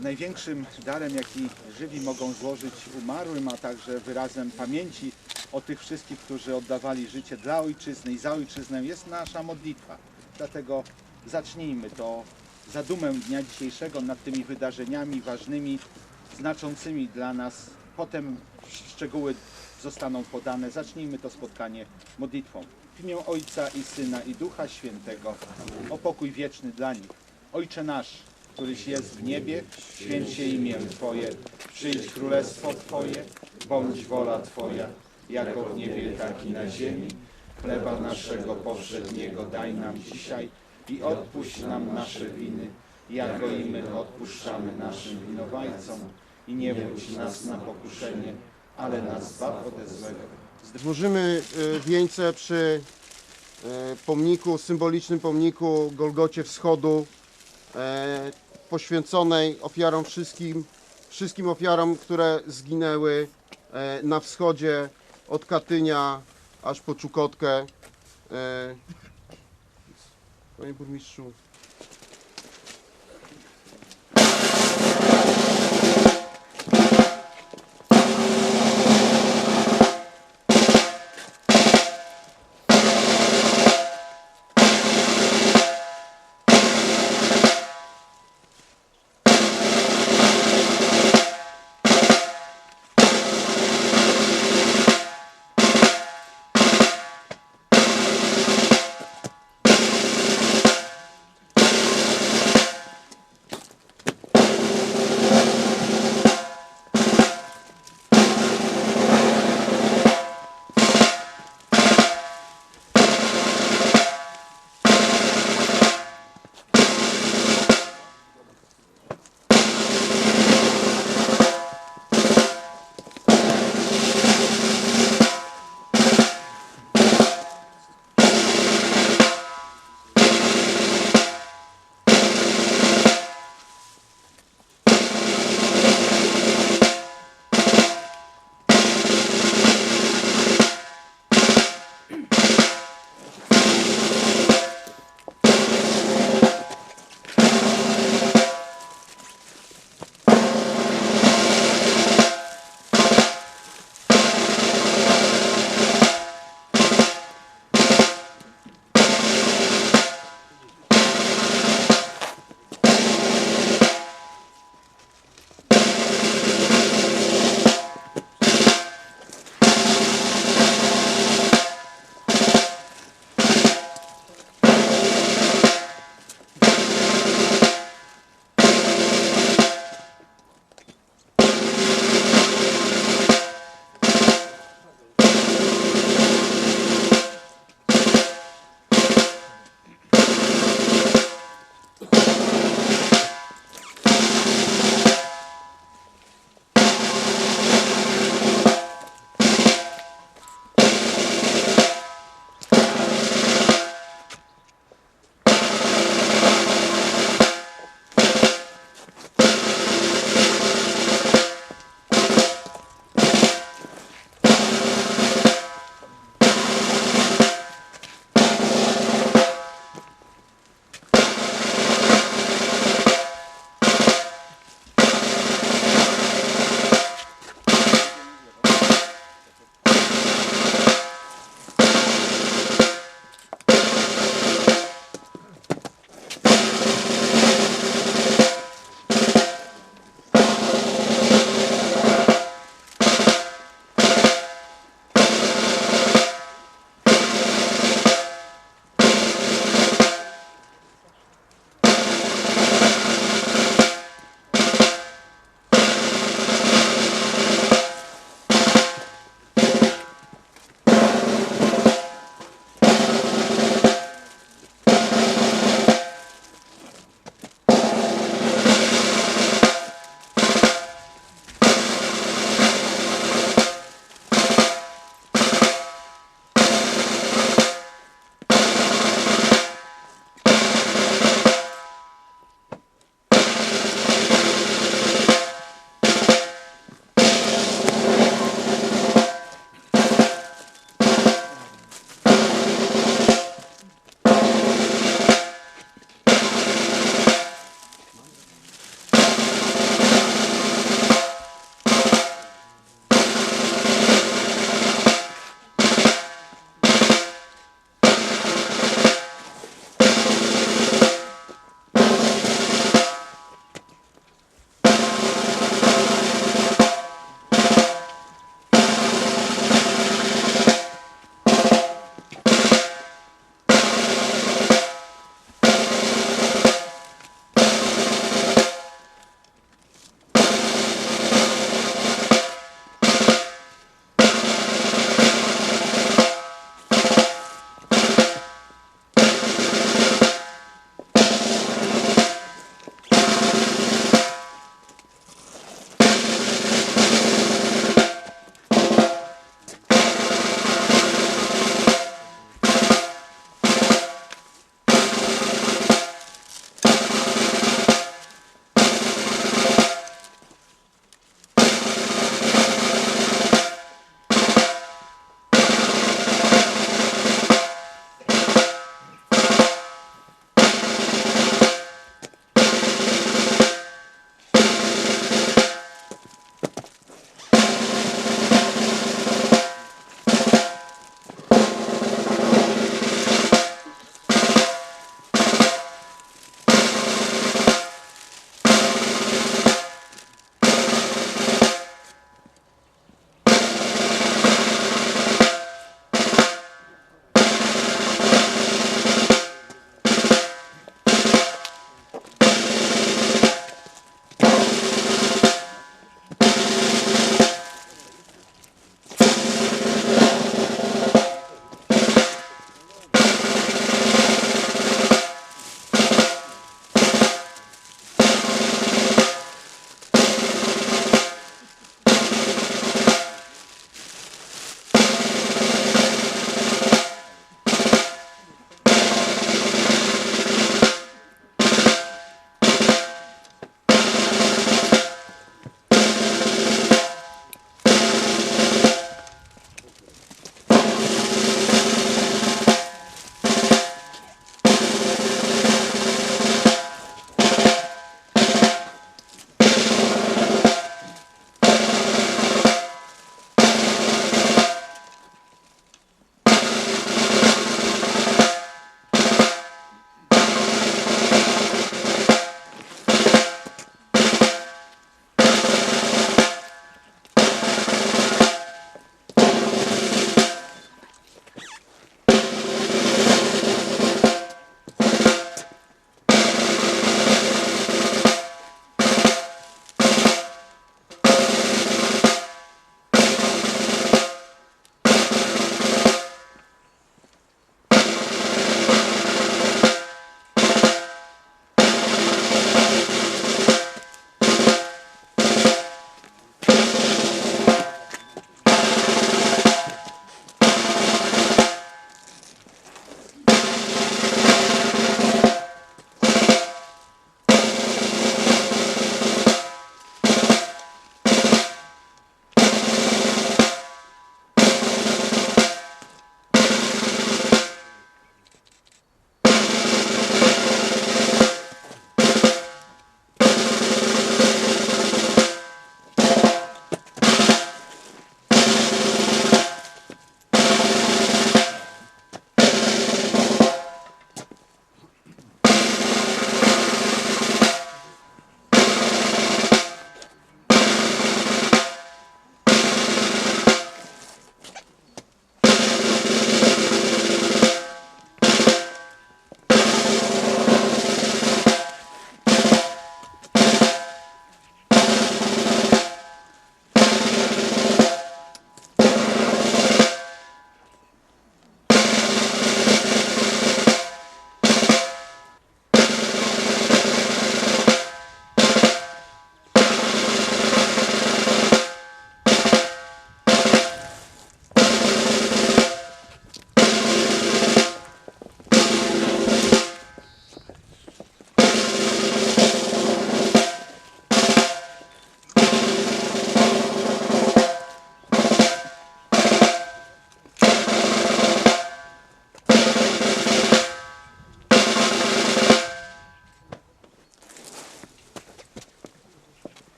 największym darem, jaki żywi mogą złożyć umarłym, a także wyrazem pamięci o tych wszystkich, którzy oddawali życie dla ojczyzny i za ojczyznę jest nasza modlitwa. Dlatego zacznijmy to zadumę dnia dzisiejszego nad tymi wydarzeniami ważnymi, znaczącymi dla nas. Potem szczegóły zostaną podane. Zacznijmy to spotkanie modlitwą. W imię Ojca i Syna i Ducha Świętego o pokój wieczny dla nich. Ojcze nasz, któryś jest w niebie, święć się imię Twoje, przyjdź królestwo Twoje, bądź wola Twoja, jako w niebie, tak i na ziemi. Chleba naszego powszedniego daj nam dzisiaj i odpuść nam nasze winy, jako i my odpuszczamy naszym winowajcom. I nie wódź nas na pokuszenie, ale nas zbaw ode złego. Złożymy e, wieńce przy e, pomniku, symbolicznym pomniku Golgocie Wschodu, poświęconej ofiarom wszystkim, wszystkim ofiarom, które zginęły e, na wschodzie od Katynia aż po Czukotkę. E, Panie burmistrzu.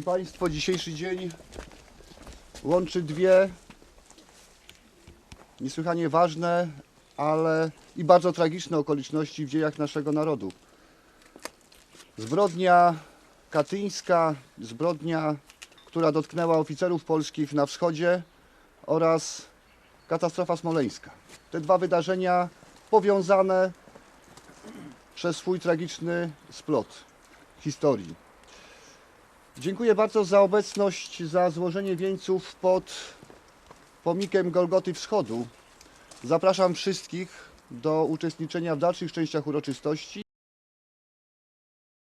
Szanowni Państwo, dzisiejszy dzień łączy dwie niesłychanie ważne, ale i bardzo tragiczne okoliczności w dziejach naszego narodu. Zbrodnia katyńska, zbrodnia, która dotknęła oficerów polskich na wschodzie oraz katastrofa smoleńska. Te dwa wydarzenia powiązane przez swój tragiczny splot historii. Dziękuję bardzo za obecność, za złożenie wieńców pod pomnikiem Golgoty Wschodu. Zapraszam wszystkich do uczestniczenia w dalszych częściach uroczystości.